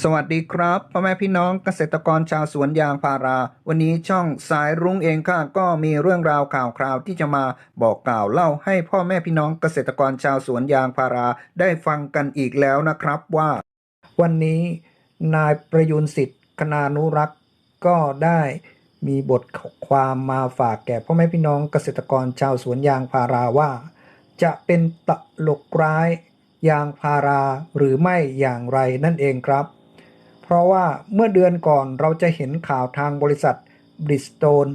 สวัสดีครับพ่อแม่พี่น้องเกษตรกรชาวสวนยางพารา วันนี้ช่องสายรุ้งเองค่ะก็มีเรื่องราวข่าวคราวที่จะมาบอกกล่าวเล่าให้พ่อแม่พี่น้องเกษตรกรชาวสวนยางพาราได้ฟังกันอีกแล้วนะครับว่า วันนี้นายประยุนสิทธิ์คณานุรักษ์ก็ได้มีบทความมาฝากแก่พ่อแม่พี่น้องเกษตรกรชาวสวนยางพาราว่า จะเป็นตลกร้ายยางพาราหรือไม่อย่างไรนั่นเองครับ เพราะว่าเมื่อเดือนก่อนเราจะเห็นข่าวทางบริษัทบริสโตน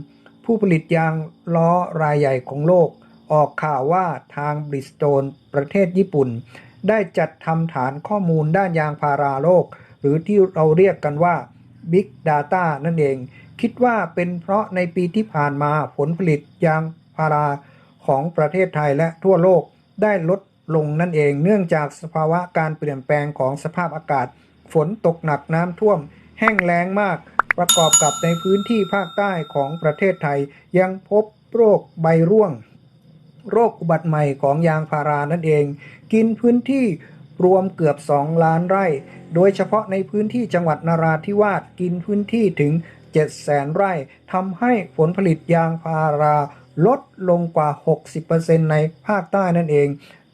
ผู้ผลิตยางล้อรายใหญ่ของโลก ออกข่าวว่าทางบริสโตนประเทศญี่ปุ่น ได้จัดทำฐานข้อมูลด้านยางพาราโลก หรือที่เราเรียกกันว่า Big Data นั่นเอง คิดว่าเป็นเพราะในปีที่ผ่านมาผลผลิตยางพาราของประเทศไทยและทั่วโลกได้ลดลงนั่นเอง เนื่องจากสภาวะการเปลี่ยนแปลงของสภาพอากาศ ฝนตกหนักน้ำท่วม แห้งแล้งมาก ประกอบกับในพื้นที่ภาคใต้ของประเทศไทย ยังพบโรคใบร่วง โรคอุบัติใหม่ของยางพารานั่นเอง กินพื้นที่รวมเกือบ 2 ล้านไร่ โดยเฉพาะในพื้นที่จังหวัดนาราธิวาสกินพื้นที่ถึง 7 แสนไร่ทำให้ผลผลิตยางพาราลดลงกว่า 60%ในภาคใต้นั่นเอง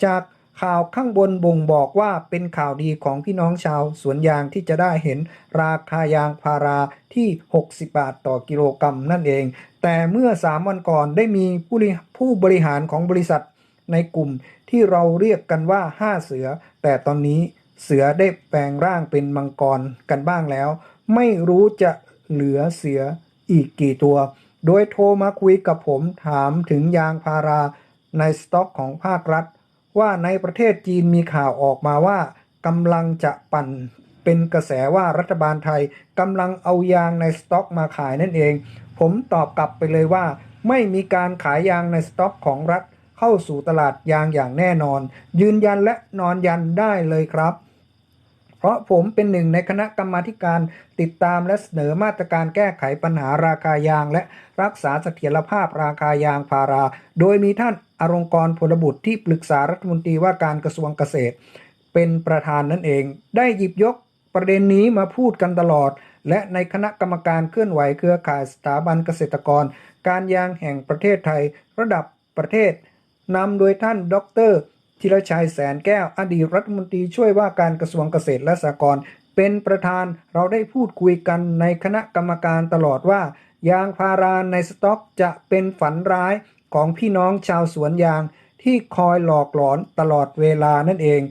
จาก ข่าวข้างบนบ่งบอกว่าเป็นข่าวดีของพี่น้องชาวสวนยางที่จะได้เห็นราคายางพาราที่ 60 บาทต่อกิโลกรัมนั่นเอง แต่เมื่อ 3 วันก่อนได้มีผู้บริผู้บริหารของบริษัทในกลุ่มที่เราเรียกกันว่า 5 เสือ แต่ตอนนี้เสือได้แปลงร่างเป็นมังกรกันบ้างแล้ว ไม่รู้จะเหลือเสืออีกกี่ตัว โดยโทรมาคุยกับผมถามถึงยางพาราในสต็อกของภาครัฐ ว่าในประเทศจีนมีข่าวออกมาว่ากำลังจะปั่นเป็นกระแสว่ารัฐบาลไทยกำลังเอายางในสต็อกมาขายนั่นเอง ผมตอบกลับไปเลยว่า ไม่มีการขายยางในสต็อกของรัฐเข้าสู่ตลาดยางอย่างแน่นอน ยืนยันและนอนยันได้เลยครับ เพราะผมเป็นหนึ่งในคณะกรรมาการติดตามและเสนอมาตรการแก้ไขปัญหาราคายาง และรักษาเสถียรภาพราคายางพารา โดยมีท่านอรงกรพลบุตรที่ปรึกษารัฐมนตรีว่าการกระทรวงเกษตร เป็นประธานนั่นเอง ได้หยิบยกประเด็นนี้มาพูดกันตลอด และในคณะกรรมการเคลื่อนไหวเครือข่ายสถาบันเกษตรกร การยางแห่งประเทศไทย ระดับประเทศนำโดยท่านดร ธีรชัยแสนแก้ว อดีตรัฐมนตรีช่วยว่าการกระทรวงเกษตรและสหกรณ์เป็นประธานเราได้พูดคุยกันในคณะกรรมการตลอดว่า ยางพาราในสต็อกจะเป็นฝันร้ายของพี่น้องชาวสวนยางที่คอยหลอกหลอนตลอดเวลานั่นเอง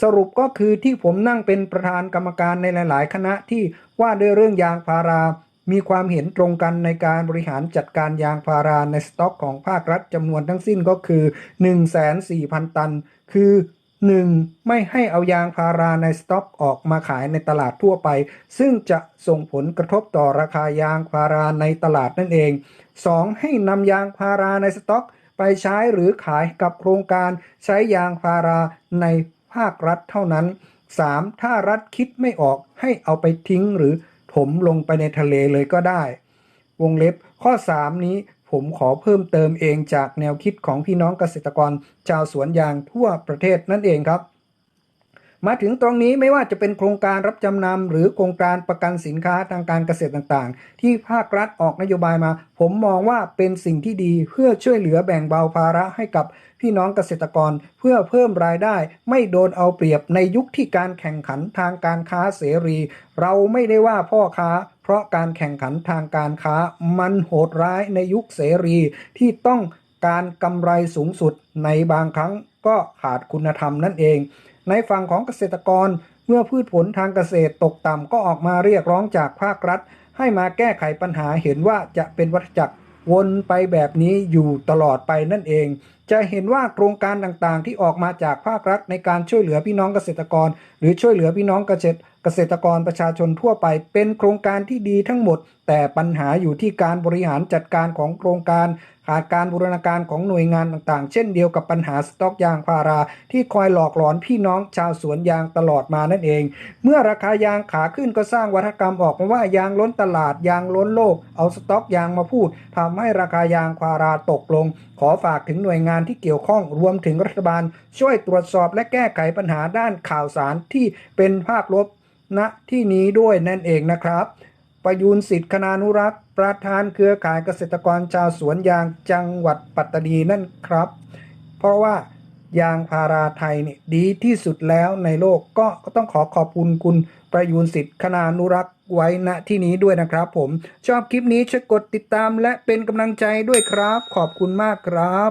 สรุปก็คือที่ผมนั่งเป็นประธานกรรมการในหลาย ๆ คณะที่ว่าด้วยเรื่องยางพารา มีความเห็นตรงกันในการบริหารจัดการยางพาราในสต็อกของภาครัฐจำนวนทั้งสิ้นก็คือ 1,400,000 ตัน คือ 1. ไม่ให้เอายางพาราในสต็อกออกมาขายในตลาดทั่วไป ซึ่งจะส่งผลกระทบต่อราคายางพาราในตลาดนั่นเอง 2. ให้นำยางพาราในสต็อก ไปใช้หรือขายกับโครงการใช้ยางพาราในภาครัฐเท่านั้น 3. ถ้ารัฐคิดไม่ออกให้เอาไปทิ้งหรือ ถมลงไปในทะเลเลยก็ได้ วงเล็บข้อ 3 นี้ผมขอเพิ่มเติมเองจากแนวคิดของพี่น้องเกษตรกรชาวสวนยางทั่วประเทศนั่นเองครับ มาถึงตรงนี้ไม่ว่าจะเป็นโครงการรับจำนำหรือโครงการประกันสินค้าทางการเกษตรต่างๆ ที่ภาครัฐออกนโยบายมา ผมมองว่าเป็นสิ่งที่ดีเพื่อช่วยเหลือแบ่งเบาภาระให้กับพี่น้องเกษตรกรเพื่อเพิ่มรายได้ ไม่โดนเอาเปรียบในยุคที่การแข่งขันทางการค้าเสรี เราไม่ได้ว่าพ่อค้า เพราะการแข่งขันทางการค้ามันโหดร้ายในยุคเสรีที่ต้องการกำไรสูงสุดในบางครั้งก็ขาดคุณธรรมนั่นเอง ในฝั่งของเกษตรกร เมื่อพืชผลทางเกษตรตกต่ำก็ออกมาเรียกร้องจากภาครัฐ ให้มาแก้ไขปัญหาเห็นว่าจะเป็นวัฏจักรวนไปแบบนี้อยู่ตลอดไปนั่นเอง จะเห็นว่าโครงการต่างๆ ที่ออกมาจากภาครัฐในการช่วยเหลือพี่น้องเกษตรกร หรือช่วยเหลือพี่น้องเกษตรเกษตรกรประชาชนทั่วไป เป็นโครงการที่ดีทั้งหมด แต่ปัญหาอยู่ที่การบริหารจัดการของโครงการขาดการบูรณาการของหน่วยงานต่างๆ เช่นเดียวกับปัญหาสต็อกยางพารา ที่คอยหลอกหลอนพี่น้องชาวสวนยางตลอดมานั่นเอง เมื่อราคายางขาขึ้นก็สร้างวัฒกรรมออกมาว่ายางล้นตลาดยางล้นโลก เอาสต็อกยางมาพูดทำให้ราคายางพาราตกลง ขอฝากถึงหน่วยงานที่เกี่ยวข้องรวมถึงรัฐบาล ช่วยตรวจสอบและแก้ไขปัญหาด้านข่าวสารที่เป็นภาพลบณที่นี้ด้วยนั่นเองนะครับ ประยูนสิทธิ์คณานุรักษ์ประธานเครือข่ายเกษตรกรชาวสวนยางจังหวัดปัตตานีนั่นครับ เพราะว่ายางพาราไทยเนี่ยดีที่สุดแล้วในโลกก็ต้องขอขอบคุณคุณประยูนสิทธิ์คณานุรักษ์ไว้ณที่นี้ด้วยนะครับ ผมชอบคลิปนี้ช่วยกดติดตามและเป็นกำลังใจด้วยครับ ขอบคุณมากครับ